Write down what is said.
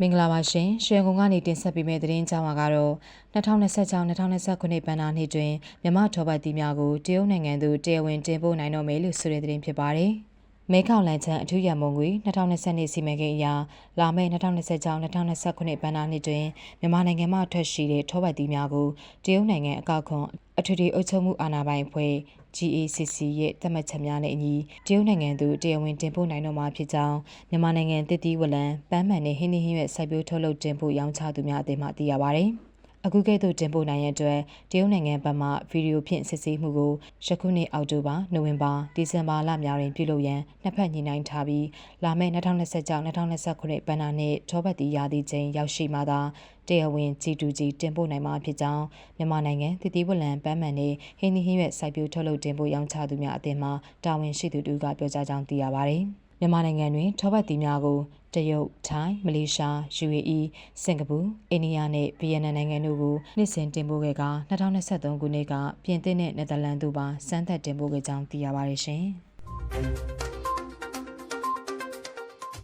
မင်္ဂလာပါရှင်။ရွှေကုံကနေတင်ဆက်ပေးမယ့်သတင်းကြောင်းကတော့2026-2029ဘဏ္ဍာနှစ်တွင်မြမထောပတ်တီများကိုတရုတ်နိုင်ငံသို့တရားဝင်တင်ပို့နိုင်တော့မယ်လို့ဆိုတဲ့သတင်းဖြစ်ပါတယ်။ မဲခေါင်လန်ချန်အထူးရန်မုံငွေ2020စီမံကိန်းအရလာမယ့်2026-2029ဘဏ္ဍာနှစ်တွင်မြန်မာနိုင်ငံမှထွက်ရှိတဲ့ထောပတ်တီများကိုတရုတ်နိုင်ငံအကောက်ခွန်အထွေထွေအုပ်ချုပ်မှုအာဏာပိုင်အဖွဲ့ GACC ရဲ့သတ်မှတ်ချက်များနဲ့အညီတရုတ်နိုင်ငံသို့တရားဝင်တင်ပို့နိုင်တော့မှာဖြစ်ကြောင်းမြန်မာနိုင်ငံတည်တည်ဝလံပန်းမှန်နဲ့ဟင်းနှင်းဟင်းရွက်စိုက်ပျိုးထုတ်လုပ်တင်ပို့ရောင်းချသူများအသင်းမှသိရပါဗျ။ အခုကဲ့သို့တင်ပို့နိုင်ရတဲ့အတွက်တရုတ်နိုင်ငံဘက်မှဗီဒီယိုဖြင့်စစ်ဆေးမှုကိုယခုနှစ်အောက်တိုဘာ၊နိုဝင်ဘာ၊ဒီဇင်ဘာလများတွင်ပြုလုပ်ရန်နှစ်ဖက်ညှိနှိုင်းထားပြီးလာမယ့်2026-2029ဘဏ္ဍာနှစ်ထောပတ်တီရာသီချိန်ရောက်ရှိမှသာတရားဝင် G2G တင်ပို့နိုင်မှာဖြစ်ကြောင်းမြန်မာနိုင်ငံတည်တည်ဝလံပန်းမှန်နဲ့ဟင်းသီးဟင်းရွက်စိုက်ပျိုးထုတ်လုပ်တင်ပို့ရောင်းချသူများအသင်းမှတာဝန်ရှိသူတို့ကပြောကြားကြောင်းသိရပါဗျ။မြန်မာနိုင်ငံတွင်ထောပတ်တီများကို တရုတ်၊ထိုင်း၊မလေးရှား၊ယူအေအီး၊စင်ကာပူ၊အိန္ဒိယနှင့်ဗီယက်နမ်နိုင်ငံတို့ကိုနှစ်စဉ်တင်ပို့ခဲ့က2023ခုနှစ်ကပြင်သစ်နှင့်နယ်သာလန်တို့ပါစမ်းသပ်တင်ပို့ခဲ့ကြောင်းသိရပါတယ်ရှင်။